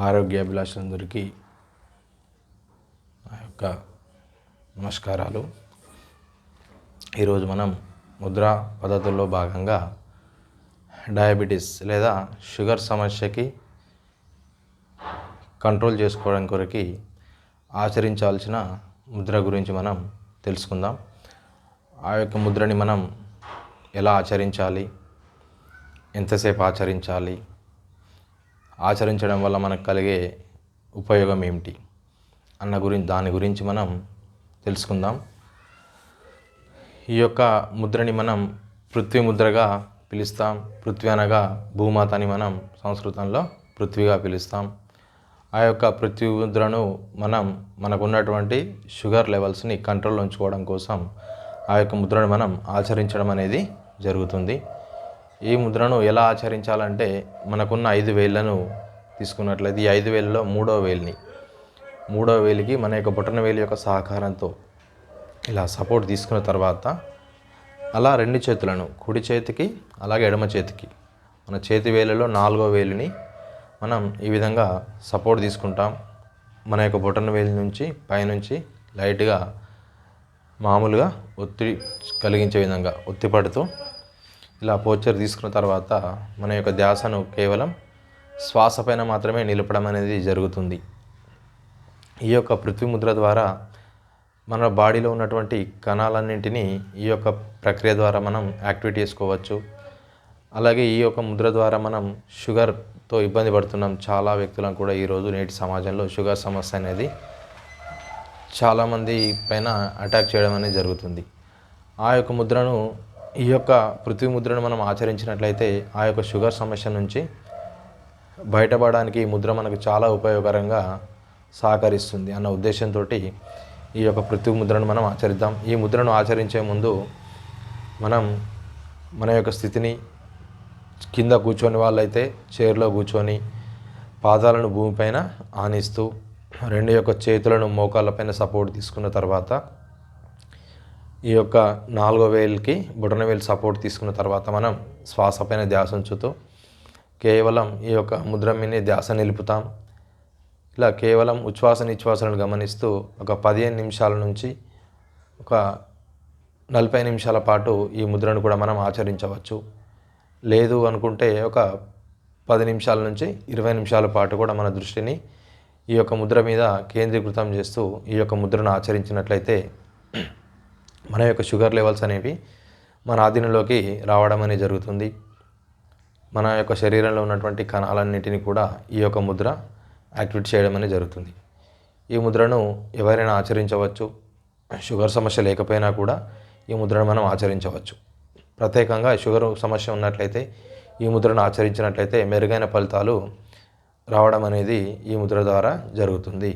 ఆరోగ్యాభిలాషులందరికీ నా యొక్క నమస్కారాలు. ఈరోజు మనం ముద్రా పద్ధతుల్లో భాగంగా డయాబెటీస్ లేదా షుగర్ సమస్యకి కంట్రోల్ చేసుకోవడం కొరకి ఆచరించాల్సిన ముద్ర గురించి మనం తెలుసుకుందాం. ఆ యొక్క ముద్రని మనం ఎలా ఆచరించాలి? ఎంతసేపు ఆచరించాలి? ఆచరించడం వల్ల మనకు కలిగే ఉపయోగం ఏమిటి అన్న గురించి దాని గురించి మనం తెలుసుకుందాం. ఈ యొక్క ముద్రని మనం పృథ్వీ ముద్రగా పిలుస్తాం. పృథ్వీ అనగా భూమాతని మనం సంస్కృతంలో పృథ్వీగా పిలుస్తాం. ఆ యొక్క పృథ్వీ ముద్రను మనం మనకున్నటువంటి షుగర్ లెవెల్స్ని కంట్రోల్లో ఉంచుకోవడం కోసం ఆ యొక్క ముద్రను మనం ఆచరించడం అనేది జరుగుతుంది. ఈ ముద్రను ఎలా ఆచరించాలంటే మనకున్న ఐదు వేళ్ళను తీసుకున్నట్లయితే ఈ ఐదు వేలలో మూడో వేలిని మూడో వేలికి మన యొక్క బొటన వేలి యొక్క సహకారంతో ఇలా సపోర్ట్ తీసుకున్న తర్వాత అలా రెండు చేతులను కుడి చేతికి అలాగే ఎడమ చేతికి మన చేతి వేలలో నాలుగో వేలుని మనం ఈ విధంగా సపోర్ట్ తీసుకుంటాం. మన యొక్క బొటన వేలి నుంచి పైనుంచి లైట్గా మామూలుగా ఒత్తిడి కలిగించే విధంగా ఒత్తిపడుతూ ఇలా పోచర్ తీసుకున్న తర్వాత మన యొక్క ధ్యాసను కేవలం శ్వాస పైన మాత్రమే నిలపడం అనేది జరుగుతుంది. ఈ యొక్క పృథ్వీ ముద్ర ద్వారా మన బాడీలో ఉన్నటువంటి కణాలన్నింటినీ ఈ యొక్క ప్రక్రియ ద్వారా మనం యాక్టివేట్ చేసుకోవచ్చు. అలాగే ఈ యొక్క ముద్ర ద్వారా మనం షుగర్తో ఇబ్బంది పడుతున్నాం. చాలా వ్యక్తులను కూడా ఈరోజు నేటి సమాజంలో షుగర్ సమస్య అనేది చాలామంది పైన అటాక్ చేయడం అనేది జరుగుతుంది. ఆ యొక్క ముద్రను ఈ యొక్క పృథ్వీ ముద్రను మనం ఆచరించినట్లయితే ఆ యొక్క షుగర్ సమస్య నుంచి బయటపడడానికి ఈ ముద్ర మనకు చాలా ఉపయోగకరంగా సహకరిస్తుంది అన్న ఉద్దేశంతో ఈ యొక్క పృథ్వీ ముద్రను మనం ఆచరిద్దాం. ఈ ముద్రను ఆచరించే ముందు మనం మన యొక్క స్థితిని కింద కూర్చొని వాళ్ళైతే చైర్లో కూర్చొని పాదాలను భూమిపైన ఆనిస్తూ రెండు యొక్క చేతులను మోకాళ్ళపైన సపోర్ట్ తీసుకున్న తర్వాత ఈ యొక్క నాలుగో వేలుకి బుటన వేలు సపోర్ట్ తీసుకున్న తర్వాత మనం శ్వాస పైన ధ్యాస ఉంచుతూ కేవలం ఈ యొక్క ముద్ర మీద ధ్యాస నిలుపుతాం. ఇలా కేవలం ఉచ్ఛ్వాస నిశ్వాసాలను గమనిస్తూ ఒక పదిహేను నిమిషాల నుంచి ఒక నలభై నిమిషాల పాటు ఈ ముద్రను కూడా మనం ఆచరించవచ్చు. లేదు అనుకుంటే ఒక పది నిమిషాల నుంచి ఇరవై నిమిషాల పాటు కూడా మన దృష్టిని ఈ యొక్క ముద్ర మీద కేంద్రీకృతం చేస్తూ ఈ యొక్క ముద్రను ఆచరించినట్లయితే మన యొక్క షుగర్ లెవెల్స్ అనేవి మన ఆధీనంలోకి రావడం అనేది జరుగుతుంది. మన యొక్క శరీరంలో ఉన్నటువంటి కణాలన్నిటిని కూడా ఈ యొక్క ముద్ర యాక్టివేట్ చేయడం అనేది జరుగుతుంది. ఈ ముద్రను ఎవరైనా ఆచరించవచ్చు. షుగర్ సమస్య లేకపోయినా కూడా ఈ ముద్రను మనం ఆచరించవచ్చు. ప్రత్యేకంగా షుగర్ సమస్య ఉన్నట్లయితే ఈ ముద్రను ఆచరించినట్లయితే మెరుగైన ఫలితాలు రావడం అనేది ఈ ముద్ర ద్వారా జరుగుతుంది.